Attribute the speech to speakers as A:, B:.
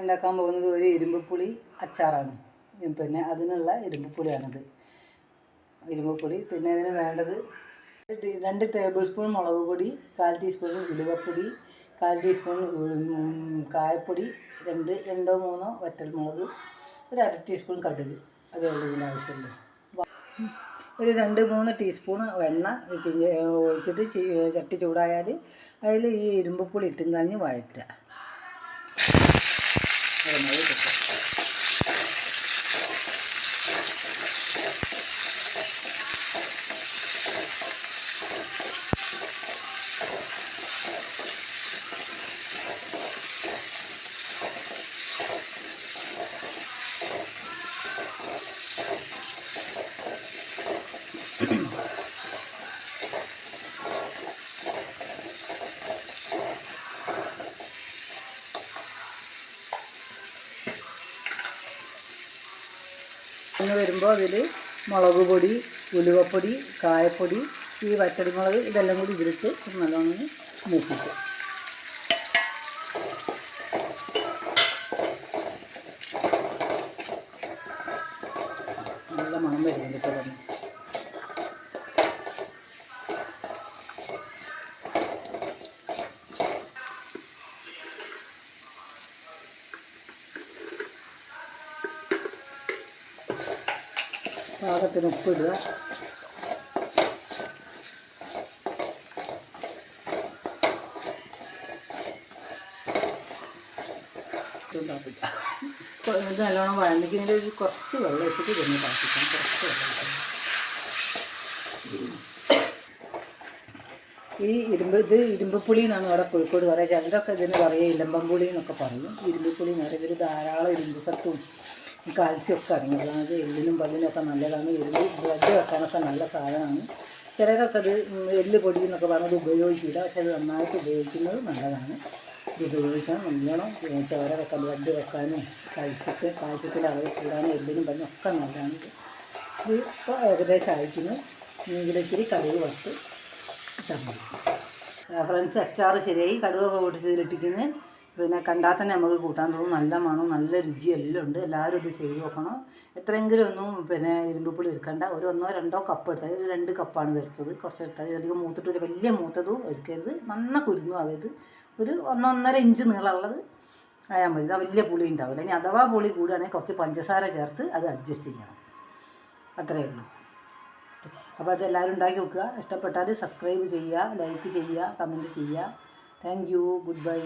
A: ഉണ്ടാക്കാൻ പോകുന്നത് ഒരു ഇരുമ്പ് പുളി അച്ചാറാണ് പിന്നെ അതിനുള്ള ഇരുമ്പ് പുളിയാണിത് ഇരുമ്പ് പുളി പിന്നെ ഇതിന് വേണ്ടത് രണ്ട് ടേബിൾ സ്പൂൺ മുളക് പൊടി കാൽ ടീസ്പൂൺ ഉലുവപ്പൊടി കാൽ ടീസ്പൂൺ കായപ്പൊടി രണ്ട് രണ്ടോ മൂന്നോ വറ്റൽമുളക് ഒരു അര ടീസ്പൂൺ കടുക്. അതേ ഉള്ളൂ ഇതിന് ആവശ്യമുള്ളൂ. ഒരു രണ്ട് മൂന്ന് ടീസ്പൂൺ വെണ്ണ ഒഴിച്ചിട്ട് ചട്ടി ചൂടായാൽ അതിൽ ഈ ഇരുമ്പ് പുളി ഇട്ടും കഴിഞ്ഞ് വഴറ്റുക. これもよかった。ഇങ്ങനെ വരുമ്പോൾ അതിൽ മുളക് പൊടി ഉലുവപ്പൊടി ചായപ്പൊടി ഈ വറ്റടിമുളക് ഇതെല്ലാം കൂടി ഇതിലിട്ട് നല്ലോണം മൂപ്പിക്കും. നല്ല മണം വരുന്നുണ്ട് ഇപ്പോൾ തന്നെ പാകത്തിന് ഉപ്പിടുക. ഇത് നല്ലോണം വഴന്നിക്കുന്നതിന്റെ ഒരു കുറച്ച് വെള്ളം ഇട്ടിട്ട് ഇതൊന്ന് തിളപ്പിക്കാം കുറച്ച് വെള്ളം. ഈ ഇരുമ്പ് ഇത് ഇരുമ്പ് പുളി എന്നാണ് അവിടെ കോഴിക്കോട് പറയുക. ചിലരൊക്കെ ഇതിന് പറയുക ഇലമ്പം പുളി എന്നൊക്കെ പറയും. ഇരുമ്പ് പുളി എന്ന് പറയും. ഇതിൽ ധാരാളം ഇരുമ്പ് സത്തും കാൽസ്യം ഒക്കെ അടങ്ങിയതാണ്. അത് എല്ലിനും പല്ലിനൊക്കെ നല്ലതാണ്. എല്ല് ബ്ലഡ് വെക്കാനൊക്കെ നല്ല സാധനമാണ്. ചിലരൊക്കെ അത് എല്ല് പൊടി എന്നൊക്കെ പറഞ്ഞത് ഉപയോഗിക്കില്ല പക്ഷെ അത് നന്നായിട്ട് ഉപയോഗിക്കുന്നത് നല്ലതാണ്. ഇത് ഉപയോഗിക്കണം നല്ലോണം ചോര ബ്ലഡ് വെക്കാനും കാൽസ്യത്തെ കാൽസ്യത്തിന്റെ അളവ് കൂടാനും എല്ലിനും പല്ലിനും ഒക്കെ നല്ലതാണ്. ഇത് ഇപ്പോൾ ഏകദേശം അയക്കുന്നു ഇതിലിച്ചിരി കടുക് വറുത്ത് ഫ്രണ്ട്സ് അച്ചാറ് ശരിയായി. കടുകൊക്കെ പൊട്ടിച്ചതിലിട്ടിരിക്കുന്നത് പിന്നെ കണ്ടാൽ തന്നെ നമുക്ക് കൂട്ടാൻ തോന്നും. നല്ല മണം നല്ല രുചി എല്ലാം ഉണ്ട്. എല്ലാവരും ഇത് ചെയ്ത് നോക്കണം. എത്രയെങ്കിലും ഒന്നും പിന്നെ ഇരുമ്പുപുളി എടുക്കണ്ട. ഒരു ഒന്നോ രണ്ടോ കപ്പ് എടുത്താൽ ഒരു രണ്ട് കപ്പാണ് വരുത്തത്. കുറച്ച് എടുത്താൽ അധികം മൂത്തിട്ട് വലിയ മൂത്തതും എടുക്കരുത്. നന്ന കുരുന്നു ആവരുത് ഒരു ഒന്നൊന്നര ഇഞ്ച് നീളമുള്ളത് ആയാൽ മതി. വലിയ പുളി ഉണ്ടാവില്ല. ഇനി അഥവാ പുളി കൂടുകയാണെങ്കിൽ കുറച്ച് പഞ്ചസാര ചേർത്ത് അത് അഡ്ജസ്റ്റ് ചെയ്യണം. അത്രയേ ഉള്ളൂ. അപ്പോൾ അതെല്ലാവരും ഉണ്ടാക്കി വെക്കുക ഇഷ്ടപ്പെട്ടാൽ സബ്സ്ക്രൈബ് ചെയ്യുക ലൈക്ക് ചെയ്യുക കമന്റ് ചെയ്യുക. Thank you good bye